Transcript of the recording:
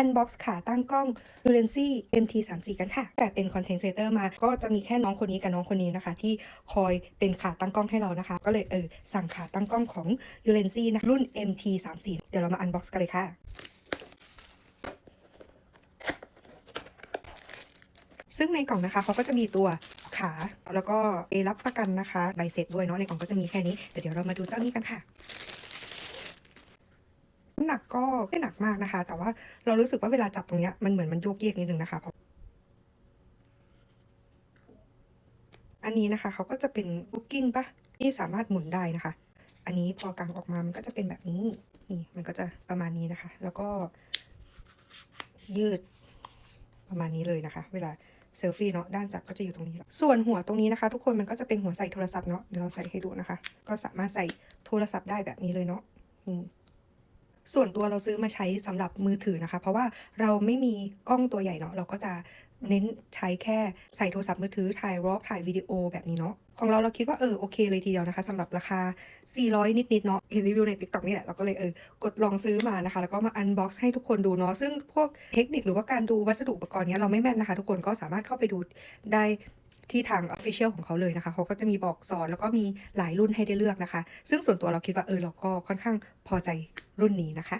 อันบ็อกซ์ขาตั้งกล้อง u l e n c y MT34 กันค่ะ แต่เป็นคอนเทนต์ครีเอเตอร์มา ก็จะมีแค่น้องคนนี้กับน้องคนนี้นะคะ ที่คอยเป็นขาตั้งกล้องให้เรานะคะ ก็เลยเออสั่งขาตั้งกล้องของ u l e n c y นะรุ่น MT34 เดี๋ยวเรามาอันบ็อกซ์กันเลยค่ะซึ่งในกล่องนะคะเขาก็จะมีตัวขาแล้วก็เอรับประกันนะคะ ใบเสร็จด้วยเนาะในกล่องก็จะมีแค่นี้แต่เดี๋ยวเรามาดูเจ้านี้กันค่ะ น้ำหนักก็ไม่หนักมากนะคะ แต่ว่าเรารู้สึกว่าเวลาจับตรงเนี้ยมันเหมือนมันโยกเยกนิดนึงนะคะเพราะอันนี้นะคะเขาก็จะเป็นบุ๊กิ้งปะที่สามารถหมุนได้นะคะ อันนี้พอกางออกมามันก็จะเป็นแบบนี้นี่มันก็จะประมาณนี้นะคะ แล้วก็ ยืดประมาณนี้เลยนะคะ เวลาเซลฟี่เนาะด้านจับก็จะอยู่ตรงนี้ ส่วนหัวตรงนี้นะคะ ทุกคนมันก็จะเป็นหัวใส่โทรศัพท์เนาะเดี๋ยวเราใส่ให้ดูนะคะ ก็สามารถใส่โทรศัพท์ได้แบบนี้เลยเนาะอืม ส่วนตัวเราซื้อมาใช้สำหรับมือถือนะคะ เพราะว่าเราไม่มีกล้องตัวใหญ่เนาะเราก็จะเน้นใช้แค่ใส่โทรศัพท์มือถือถ่ายรอบถ่ายวิดีโอแบบนี้เนาะ ของเราเราคิดว่าเออโอเคเลยทีเดียวนะคะสำหรับราคา 400 นิดๆเนาะเห็นรีวิวใน TikTok นี่แหละเราก็เลยเออกดลองซื้อมานะคะ แล้วก็มาอันบ็อกซ์ให้ทุกคนดูเนาะซึ่งพวกเทคนิคหรือว่าการดูวัสดุอุปกรณ์เนี้ยเราไม่แม่นนะคะ ทุกคนก็สามารถเข้าไปดูได้ที่ทาง Official ของเขาเลยนะคะ เขาก็จะมีบอกสอนแล้วก็มีหลายรุ่นให้ได้เลือกนะคะ ซึ่งส่วนตัวเราคิดว่าเออเราก็ค่อนข้างพอใจรุ่นนี้นะคะ